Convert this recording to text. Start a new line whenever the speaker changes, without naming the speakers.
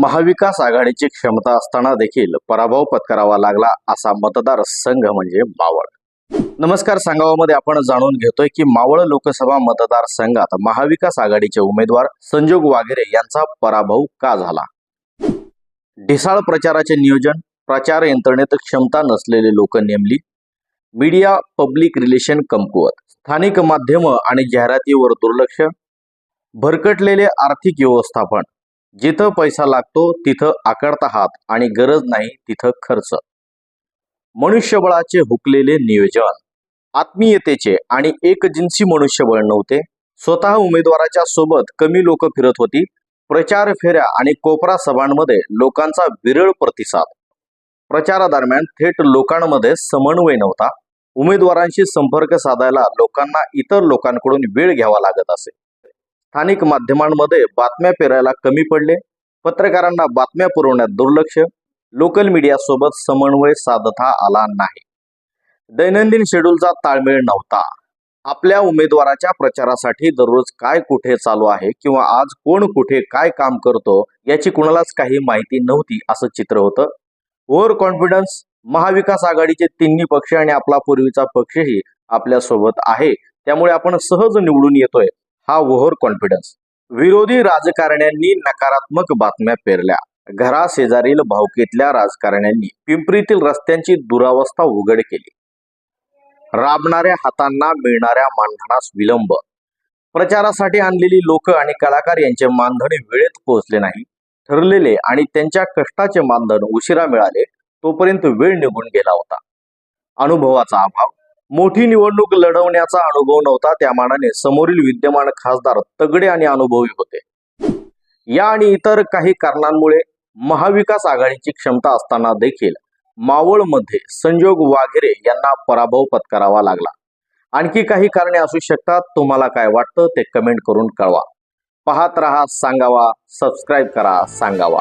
महाविकास आघाडीची क्षमता असताना देखील पराभव पत्करावा लागला असा मतदार संघ म्हणजे मावळ. नमस्कार सांगावामध्ये आपण जाणून घेतोय की मावळ लोकसभा मतदारसंघात महाविकास आघाडीचे उमेदवार संजोग वाघेरे यांचा पराभव का झाला? ढिसाळ प्रचाराचे नियोजन प्रचार यंत्रणेत क्षमता नसलेले लोक नेमली. मीडिया पब्लिक रिलेशन कमकुवत. स्थानिक माध्यम आणि जाहिरातीवर दुर्लक्ष. भरकटलेले आर्थिक व्यवस्थापन. जिथं पैसा लागतो तिथं आकडता हात आणि गरज नाही तिथं खर्च. मनुष्यबळाचे हुकलेले नियोजन. आत्मीयतेचे आणि एकजिन्सी मनुष्यबळ नव्हते. स्वतः उमेदवाराच्या सोबत कमी लोक फिरत होती. प्रचार फेऱ्या आणि कोपरा सभांमध्ये लोकांचा विरळ प्रतिसाद. प्रचारादरम्यान थेट लोकांमध्ये समन्वय नव्हता. उमेदवारांशी संपर्क साधायला लोकांना इतर लोकांकडून वेळ घ्यावा लागत असे. स्थानिक माध्यमांमध्ये बातम्या पेरायला कमी पडले. पत्रकारांना बातम्या पुरवण्यात दुर्लक्ष. लोकल मीडियासोबत समन्वय साधता आला नाही. दैनंदिन शेड्यूलचा ताळमेळ नव्हता. आपल्या उमेदवाराच्या प्रचारासाठी दररोज काय कुठे चालू आहे किंवा आज कोण कुठे काय काम करतो याची कुणालाच काही माहिती नव्हती असं चित्र होतं. ओव्हर कॉन्फिडन्स महाविकास आघाडीचे तिन्ही पक्ष आणि आपला पूर्वीचा पक्षही आपल्यासोबत आहे. त्यामुळे आपण सहज निवडून येतोय. हा ओव्हर कॉन्फिडन्स. विरोधी राजकारण्यांनी नकारात्मक बातम्या पेरल्या. घराशेजारील भावकीतल्या राजकारण्यांनी पिंपरीतील रस्त्यांची दुरावस्था उघड केली. राबणाऱ्या हातांना मिळणाऱ्या मानधनास विलंब. प्रचारासाठी आणलेली लोक आणि कलाकार यांचे मानधन वेळेत पोहोचले नाही. ठरलेले आणि त्यांच्या कष्टाचे मानधन उशिरा मिळाले तोपर्यंत वेळ निघून गेला होता. अनुभवाचा अभाव मोठी निवडणूक लढवण्याचा अनुभव नव्हता त्या मानाने समोरील विद्यमान खासदार तगडे आणि अनुभवी होते. या आणि इतर काही कारणांमुळे महाविकास आघाडीची क्षमता असताना देखील मावळमध्ये संजोग वाघेरे यांना पराभव पत्करावा लागला. आणखी काही कारणे असू शकतात तुम्हाला काय वाटतं ते कमेंट करून कळवा. पाहत रहा सांगावा सबस्क्राईब करा सांगावा.